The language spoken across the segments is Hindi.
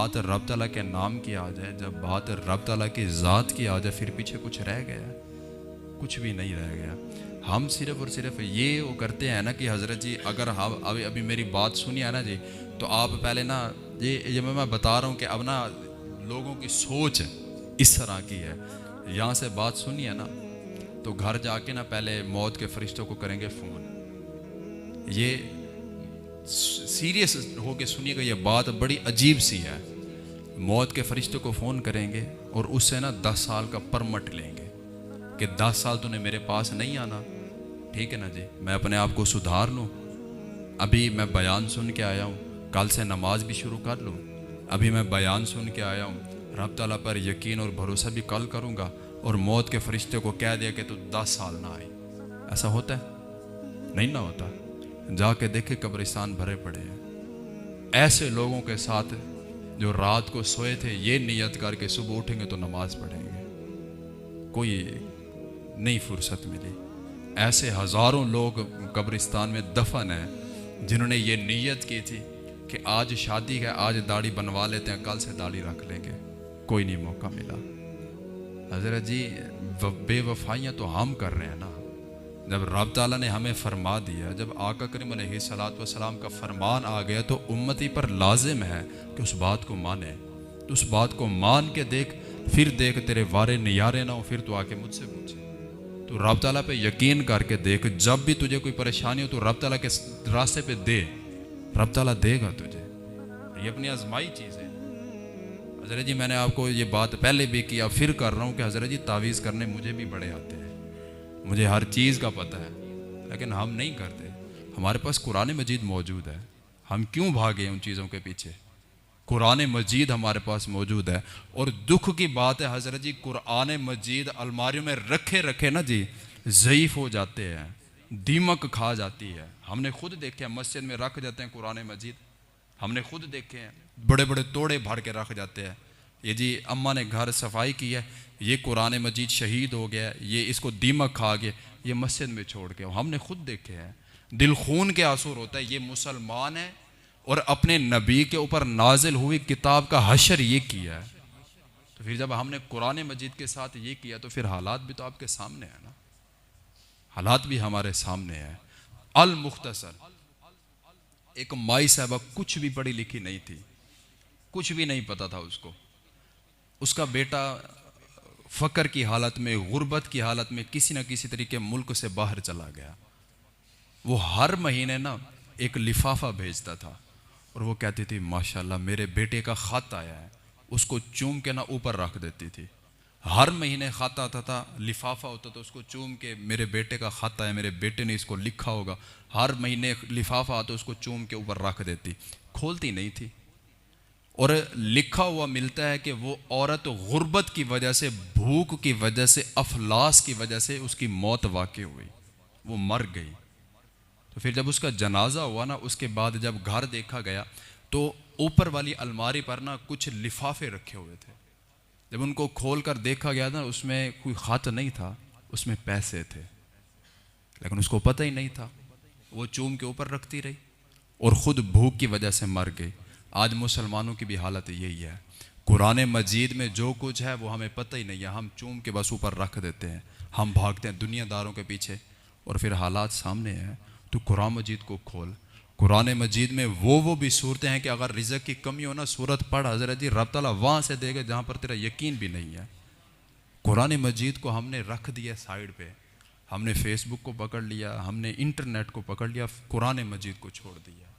बात रब तला के नाम की आ जाए, जब बात रब तला की ज़ात की आ जाए, फिर पीछे कुछ रह गया, कुछ भी नहीं रह गया। हम सिर्फ़ और सिर्फ़ ये वो करते हैं ना कि हज़रत जी, अगर हम अभी अभी मेरी बात सुनी है ना जी तो आप पहले ना, ये ये मैं बता रहा हूँ कि अब ना लोगों की सोच इस तरह की है। यहाँ से बात सुनी है ना तो घर जाके ना पहले मौत के फरिश्तों को करेंगे फ़ोन। ये सीरियस होके सुनिएगा, ये बात बड़ी अजीब सी है। मौत के फरिश्ते को फ़ोन करेंगे और उससे ना दस साल का परमट लेंगे कि दस साल तूने मेरे पास नहीं आना। ठीक है ना जी? मैं अपने आप को सुधार लूँ। अभी मैं बयान सुन के आया हूँ। कल से नमाज़ भी शुरू कर लूँ। अभी मैं बयान सुन के आया हूँ। रब तला पर यकीन और भरोसा भी कल करूँगा और मौत के फरिश्ते को कह दिया कि तू दस साल ना आए। ऐसा होता है? नहीं ना होता। जाके देखे कब्रिस्तान भरे पड़े हैं। ऐसे लोगों के साथ जो रात को सोए थे, ये नियत करके सुबह उठेंगे तो नमाज़ पढ़ेंगे। कोई नहीं फुर्सत मिली। ऐसे हज़ारों लोग कब्रिस्तान में दफन है, जिन्होंने ये नीयत की थी कि आज शादी है, आज दाढ़ी बनवा लेते हैं, कल से दाढ़ी रख लेंगे। कोई नहीं मौका मिला। हज़रत जी बेवफाइयाँ तो हम कर रहे हैं ना। जब रब ताला ने हमें फरमा दिया, जब आका करीम सलात सलाम का फरमान आ गया तो उम्मती पर लाजिम है कि उस बात को माने। तो उस बात को मान के देख, फिर देख तेरे वारे नियारे ना हो, फिर तो आके मुझसे पूछे। तो रब ताला पे यकीन करके देख, जब भी तुझे कोई परेशानी हो तो रब ताला के रास्ते पे दे। रब ताला देगा तुझे। ये अपनी आजमाई चीज़ है। हज़रत जी, मैंने आपको ये बात पहले भी किया, फिर कर रहा हूँ कि हज़रत जी, तावीज़ करने मुझे भी बड़े आते हैं। मुझे हर चीज़ का पता है, लेकिन हम नहीं करते। हमारे पास कुरान मजीद मौजूद है। हम क्यों भागे उन चीज़ों के पीछे? कुरान मजीद हमारे पास मौजूद है। और दुख की बात है, हज़रत जी कुरान मजीद अलमारियों में रखे रखे ना जी, ज़यीफ़ हो जाते हैं, दीमक खा जाती है। हमने खुद देखे हैं, मस्जिद में रख जाते हैं कुरान मजीद। हमने खुद देखे हैं बड़े बड़े तोड़े भर के रख जाते हैं। ये जी अम्मा ने घर सफ़ाई की है, ये कुरान मजीद शहीद हो गया, ये इसको दीमक खा गया, ये मस्जिद में छोड़ के हमने खुद देखे हैं। दिल खून के आँसू होता है, ये मुसलमान है और अपने नबी के ऊपर नाजिल हुई किताब का हशर ये किया है। तो फिर जब हमने कुरान मजीद के साथ ये किया तो फिर हालात भी तो आपके सामने है ना। हालात भी हमारे सामने है। अल मुख्तसर एक माई साहबा कुछ भी पढ़ी लिखी नहीं थी, कुछ भी नहीं पता था उसको। उसका बेटा फ़कर की हालत में, गुर्बत की हालत में किसी न किसी तरीके मुल्क से बाहर चला गया। वो हर महीने ना एक लिफाफा भेजता था और वो कहती थी, माशाल्लाह, मेरे बेटे का ख़त आया है। उसको चूम के ना ऊपर रख देती थी। हर महीने ख़त आता था, लिफाफा होता था, उसको चूम के, मेरे बेटे का ख़त आया मेरे बेटे ने इसको लिखा होगा। हर महीने लिफाफा आता, उसको चूम के ऊपर रख देती। खोलती नहीं थी। और लिखा हुआ मिलता है कि वो औरत गुर्बत की वजह से, भूख की वजह से, अफलास की वजह से उसकी मौत वाक़ हुई। वो मर गई। तो फिर जब उसका जनाजा हुआ ना, उसके बाद जब घर देखा गया तो ऊपर वाली अलमारी पर ना कुछ लिफाफे रखे हुए थे। जब उनको खोल कर देखा गया ना, उसमें कोई ख़त नहीं था, उसमें पैसे थे। लेकिन उसको पता ही नहीं था। वो चूम के ऊपर रखती रही और ख़ुद भूख की वजह से मर गई। आज मुसलमानों की भी हालत यही है। कुरान मजीद में जो कुछ है, वो हमें पता ही नहीं है। हम चूम के बस ऊपर रख देते हैं। हम भागते हैं दुनियादारों के पीछे। और फिर हालात सामने हैं तो कुरान मजीद को खोल। कुरान मजीद में वो वो भी सूरतें हैं कि अगर रिजक की कमी हो ना, सूरत पढ़ हज़रत जी रब तला वहाँ से देगा जहाँ पर तेरा यकीन भी नहीं है। कुरान मजीद को हमने रख दिया साइड पे। हमने फेसबुक को पकड़ लिया, हमने इंटरनेट को पकड़ लिया, कुरान मजीद को छोड़ दिया।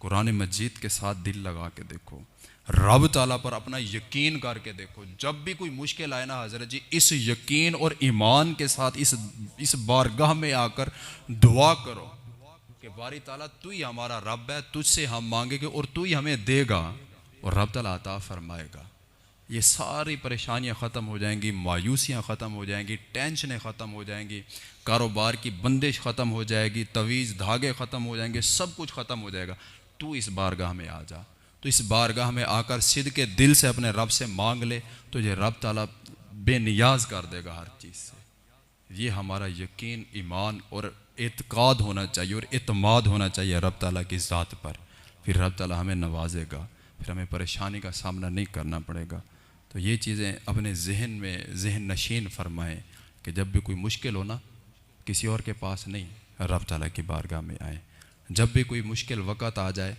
कुरान मजीद के साथ दिल लगा के देखो। रब ताला पर अपना यकीन करके देखो। जब भी कोई मुश्किल आए ना हज़रत जी, इस यकीन और ईमान के साथ इस इस बारगाह में आकर दुआ करो कि बारी ताला, तू ही हमारा रब है, तुझसे हम मांगेंगे और तू ही हमें देगा और रब ताला अता फरमाएगा। ये सारी परेशानियाँ ख़त्म हो जाएँगी, मायूसियाँ ख़त्म हो जाएँगी, टेंशनें ख़त्म हो जाएँगी, कारोबार की बंदिश ख़त्म हो जाएगी, तवीज़ धागे ख़त्म हो जाएँगे, सब कुछ ख़त्म हो जाएगा। तू इस बारगाह में आ जा। तो इस बारगाह में आकर सिद्ध के दिल से अपने रब से मांग ले। तो ये रब ताला बेनियाज कर देगा हर चीज़ से। ये हमारा यकीन, ईमान और एतकाद होना चाहिए और एतमाद होना चाहिए रब ताला की ज़ात पर। फिर रब ताला हमें नवाजेगा, फिर हमें परेशानी का सामना नहीं करना पड़ेगा। तो ये चीज़ें अपने जहन में, जहन नशीन फरमाएँ कि जब भी कोई मुश्किल हो ना, किसी और के पास नहीं, रब ताला की बारगाह में आए। जब भी कोई मुश्किल वक़्त आ जाए,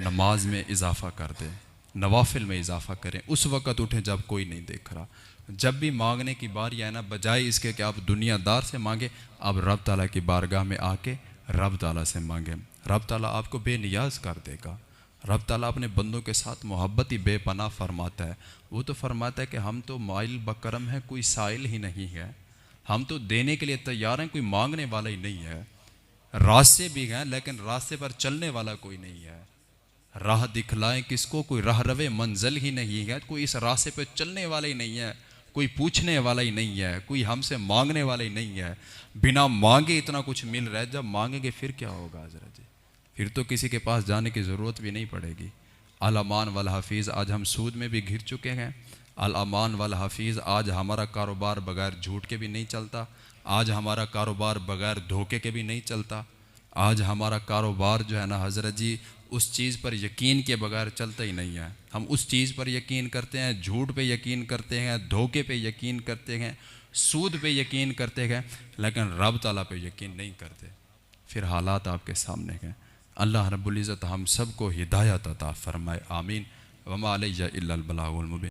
नमाज़ में इजाफ़ा कर दें, नवाफिल में इजाफ़ा करें, उस वक़्त उठें जब कोई नहीं देख रहा। जब भी मांगने की बारी आए ना, बजाय इसके कि आप दुनियादार से मांगें, आप रब ताला की बारगाह में आके रब ताला से मांगें। रब ताला आपको बेनियाज कर देगा। रब ताला अपने बंदों के साथ मोहब्बत ही बेपनाह फरमाता है। वो तो फरमाता है कि हम तो माइल बकरम है, कोई साइल ही नहीं है। हम तो देने के लिए तैयार हैं, कोई मांगने वाला ही नहीं है। रास्ते भी हैं, लेकिन रास्ते पर चलने वाला कोई नहीं है। राह दिखलाएँ किसको? कोई राह रवे मंजिल ही नहीं है। कोई इस रास्ते पर चलने वाला ही नहीं है। कोई पूछने वाला ही नहीं है। कोई हमसे मांगने वाला ही नहीं है। बिना मांगे इतना कुछ मिल रहा है। जब मांगेंगे फिर क्या होगा हजरा जी? फिर तो किसी के पास जाने की ज़रूरत भी नहीं पड़ेगी। अलामान वाल हफीज़ आज हम सूद में भी घिर चुके हैं। अलामान वाल हफीज़ आज हमारा कारोबार बगैर झूठ के भी नहीं चलता। आज हमारा कारोबार बगैर धोखे के भी नहीं चलता। आज हमारा कारोबार जो है ना, हज़रत जी, उस चीज़ पर यकीन के बगैर चलता ही नहीं है। हम उस चीज़ पर यकीन करते हैं, झूठ पे यकीन करते हैं, धोखे पे यकीन करते हैं, सूद पे यकीन करते हैं, लेकिन रब तला पे यकीन नहीं करते। फिर हालात आपके सामने हैं। अल्लाह रब्बुल इज़्ज़त हम सबको हिदायत अता फरमाए, आमीन। वमा अलैया इल्लल बलागुल मुबीन।